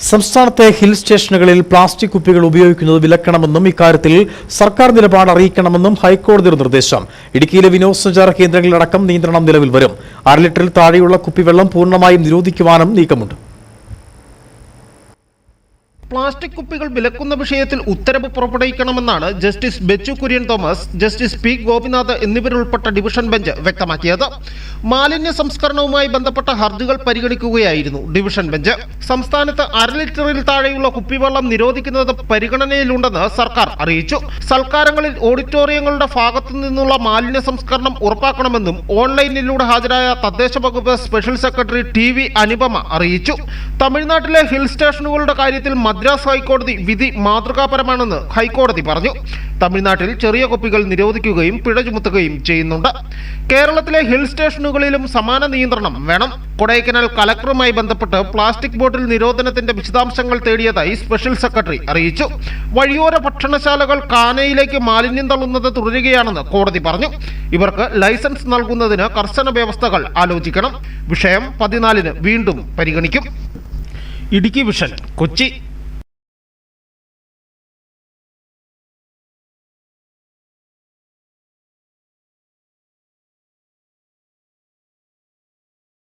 സംസ്ഥാനത്തെ ഹിൽ സ്റ്റേഷനുകളിൽ പ്ലാസ്റ്റിക് കുപ്പികൾ ഉപയോഗിക്കുന്നത് വിലക്കണമെന്നും ഇക്കാര്യത്തിൽ സർക്കാർ നിലപാട് അറിയിക്കണമെന്നും ഹൈക്കോടതിയുടെ നിർദ്ദേശം. ഇടുക്കിയിലെ വിനോദസഞ്ചാര കേന്ദ്രങ്ങളിലടക്കം നിയന്ത്രണം നിലവിൽ വരും. അര ലിറ്ററിൽ താഴെയുള്ള കുപ്പിവെള്ളം പൂർണമായും നിരോധിക്കുവാനും നീക്കമുണ്ട്. പ്ലാസ്റ്റിക് കുപ്പികൾ വിലക്കുന്ന വിഷയത്തിൽ ഉത്തരവ് പുറപ്പെടുവിക്കണമെന്നാണ് justice Bechu Kurian Thomas justice P Gopinath എന്നിവരുൾപ്പെട്ട division bench വ്യക്തമാക്കിയത്. മാലിന്യ സംസ്കരണവുമായി ബന്ധപ്പെട്ട ഹർജികൾ പരിഗണിക്കുകയായിരുന്നു ഡിവിഷൻ ബെഞ്ച്. സംസ്ഥാനത്ത് അര ലിറ്ററിൽ താഴെയുള്ള കുപ്പിവെള്ളം നിരോധിക്കുന്നത് പരിഗണനയിലുണ്ടെന്ന് സർക്കാർ അറിയിച്ചു. സൽക്കാരങ്ങളിൽ ഓഡിറ്റോറിയങ്ങളുടെ ഭാഗത്തു നിന്നുള്ള മാലിന്യ സംസ്കരണം ഉറപ്പാക്കണമെന്നും ഓൺലൈനിലൂടെ ഹാജരായ തദ്ദേശ വകുപ്പ് special secretary T V Anupama അറിയിച്ചു. തമിഴ്നാട്ടിലെ ഹിൽ സ്റ്റേഷനുകളുടെ കാര്യത്തിൽ മദ്രാസ് ഹൈക്കോടതി വിധി മാതൃകാപരമാണെന്ന് ഹൈക്കോടതി പറഞ്ഞു. തമിഴ്നാട്ടിൽ ചെറിയ കുപ്പികൾ നിരോധിക്കുകയും പിഴ ചുമത്തുകയും ചെയ്യുന്നുണ്ട്. കേരളത്തിലെ ഹിൽ സ്റ്റേഷനുകളിലും സമാന നിയന്ത്രണം വേണം. കൊടൈക്കനാൽ കലക്ടറുമായി ബന്ധപ്പെട്ട് പ്ലാസ്റ്റിക് ബോട്ടിൽ നിരോധനത്തിന്റെ വിശദാംശങ്ങൾ തേടിയതായി സ്പെഷ്യൽ സെക്രട്ടറി അറിയിച്ചു. വഴിയോര ഭക്ഷണശാലകൾ കാനയിലേക്ക് മാലിന്യം തള്ളുന്നത് തുടരുകയാണെന്ന് കോടതി പറഞ്ഞു. ഇവർക്ക് ലൈസൻസ് നൽകുന്നതിന് കർശന വ്യവസ്ഥകൾ ആലോചിക്കണം. വിഷയം പതിനാലിന് വീണ്ടും പരിഗണിക്കും. ഇടുക്കി വിഷൻ കൊച്ചി.